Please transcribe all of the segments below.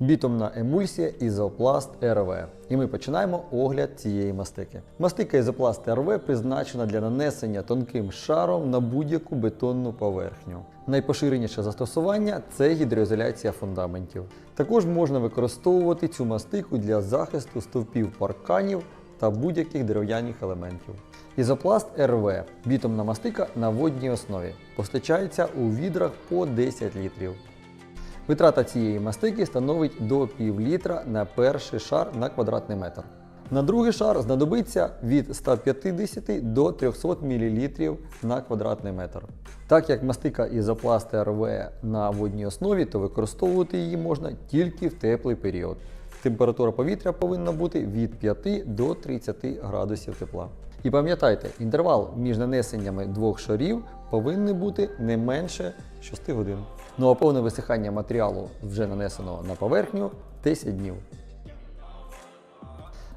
Бітумна емульсія Ізопласт РВ. І ми починаємо огляд цієї мастики. Мастика Ізопласт РВ призначена для нанесення тонким шаром на будь-яку бетонну поверхню. Найпоширеніше застосування це гідроізоляція фундаментів. Також можна використовувати цю мастику для захисту стовпів парканів та будь-яких дерев'яних елементів. Ізопласт РВ бітумна мастика на водній основі. Постачається у відрах по 10 літрів. Витрата цієї мастики становить до пів літра на перший шар на квадратний метр. На другий шар знадобиться від 150 до 300 мл на квадратний метр. Так як мастика ізопласт РВ на водній основі, то використовувати її можна тільки в теплий період. Температура повітря повинна бути від 5 до 30 градусів тепла. І пам'ятайте, інтервал між нанесеннями двох шарів повинен бути не менше 6 годин. Ну а повне висихання матеріалу, вже нанесеного на поверхню, 10 днів.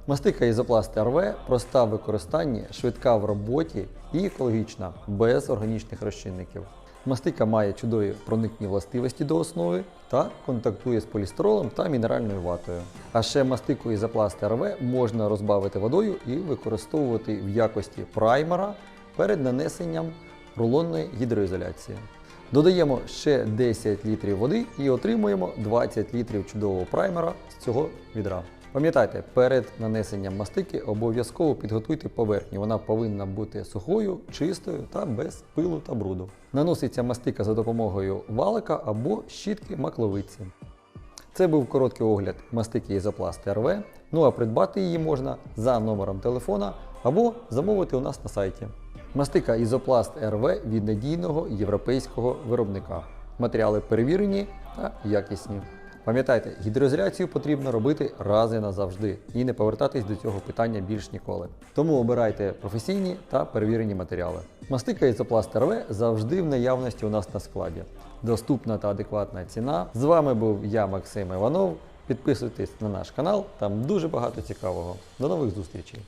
Мастика ізопласт РВ проста в використанні, швидка в роботі і екологічна, без органічних розчинників. Мастика має чудові проникні властивості до основи та контактує з полістиролом та мінеральною ватою. А ще мастику ізопласт РВ можна розбавити водою і використовувати в якості праймера перед нанесенням рулонної гідроізоляції. Додаємо ще 10 літрів води і отримуємо 20 літрів чудового праймера з цього відра. Пам'ятайте, перед нанесенням мастики обов'язково підготуйте поверхню. Вона повинна бути сухою, чистою та без пилу та бруду. Наноситься мастика за допомогою валика або щітки макловиці. Це був короткий огляд мастики Ізопласт РВ. Ну а придбати її можна за номером телефона або замовити у нас на сайті. Мастика Ізопласт РВ від надійного європейського виробника. Матеріали перевірені та якісні. Пам'ятайте, гідроізоляцію потрібно робити раз і назавжди і не повертатись до цього питання більш ніколи. Тому обирайте професійні та перевірені матеріали. Мастика Ізопласт РВ завжди в наявності у нас на складі. Доступна та адекватна ціна. З вами був я, Максим Іванов. Підписуйтесь на наш канал, там дуже багато цікавого. До нових зустрічей!